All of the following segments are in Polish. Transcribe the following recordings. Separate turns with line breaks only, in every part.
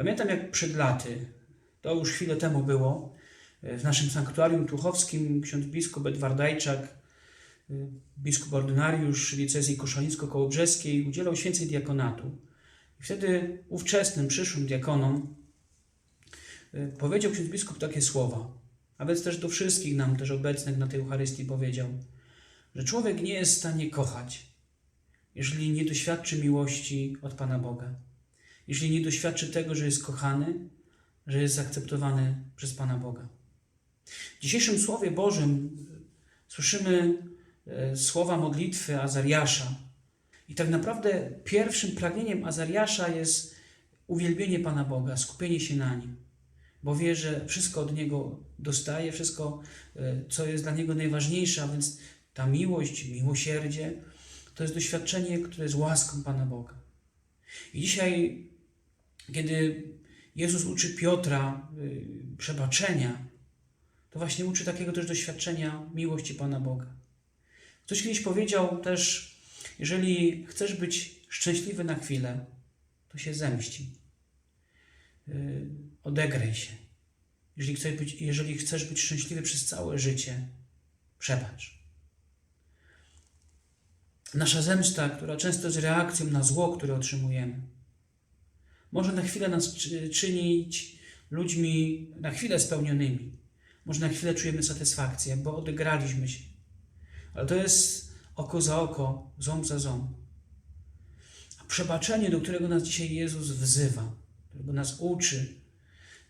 Pamiętam jak przed laty, to już chwilę temu było, e, w naszym sanktuarium tuchowskim ksiądz biskup Edwardajczak, e, biskup ordynariusz diecezji koszalińsko-kołobrzeskiej udzielał święcej diakonatu. I wtedy ówczesnym, przyszłym diakonom e, powiedział ksiądz biskup takie słowa, a więc też do wszystkich nam, też obecnych na tej Eucharystii powiedział, że człowiek nie jest w stanie kochać, jeżeli nie doświadczy miłości od Pana Boga. Jeśli nie doświadczy tego, że jest kochany, że jest zaakceptowany przez Pana Boga. W dzisiejszym Słowie Bożym słyszymy e, słowa modlitwy Azariasza. I tak naprawdę pierwszym pragnieniem Azariasza jest uwielbienie Pana Boga, skupienie się na Nim. Bo wie, że wszystko od Niego dostaje, wszystko, e, co jest dla Niego najważniejsze, a więc ta miłość, miłosierdzie, to jest doświadczenie, które jest łaską Pana Boga. I dzisiaj, kiedy Jezus uczy Piotra y, przebaczenia, to właśnie uczy takiego też doświadczenia miłości Pana Boga. Ktoś kiedyś powiedział też, jeżeli chcesz być szczęśliwy na chwilę, to się zemści. Y, Odegraj się. Jeżeli chcesz, być, jeżeli chcesz być szczęśliwy przez całe życie, przebacz. Nasza zemsta, która często jest reakcją na zło, które otrzymujemy, może na chwilę nas czy- czynić ludźmi na chwilę spełnionymi. Może na chwilę czujemy satysfakcję, bo odegraliśmy się. Ale to jest oko za oko, ząb za ząb. A przebaczenie, do którego nas dzisiaj Jezus wzywa, którego nas uczy,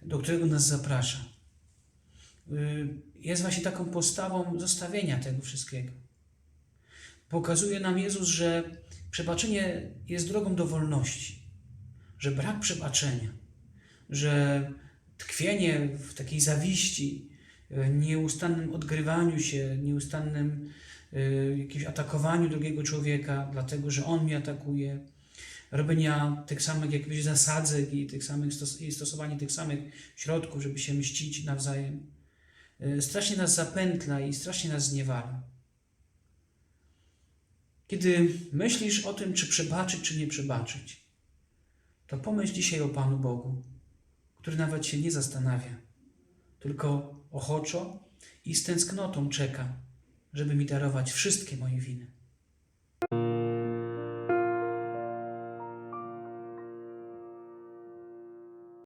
do którego nas zaprasza, y, jest właśnie taką postawą zostawienia tego wszystkiego. Pokazuje nam Jezus, że przebaczenie jest drogą do wolności, że brak przebaczenia, że tkwienie w takiej zawiści, e, nieustannym odgrywaniu się, nieustannym e, jakimś atakowaniu drugiego człowieka, dlatego że on mnie atakuje, robienia tych samych jakichś zasadzek i, tych samych stos- i stosowanie tych samych środków, żeby się mścić nawzajem, e, strasznie nas zapętla i strasznie nas zniewala. Kiedy myślisz o tym, czy przebaczyć, czy nie przebaczyć, to pomyśl dzisiaj o Panu Bogu, który nawet się nie zastanawia, tylko ochoczo i z tęsknotą czeka, żeby mi darować wszystkie moje winy.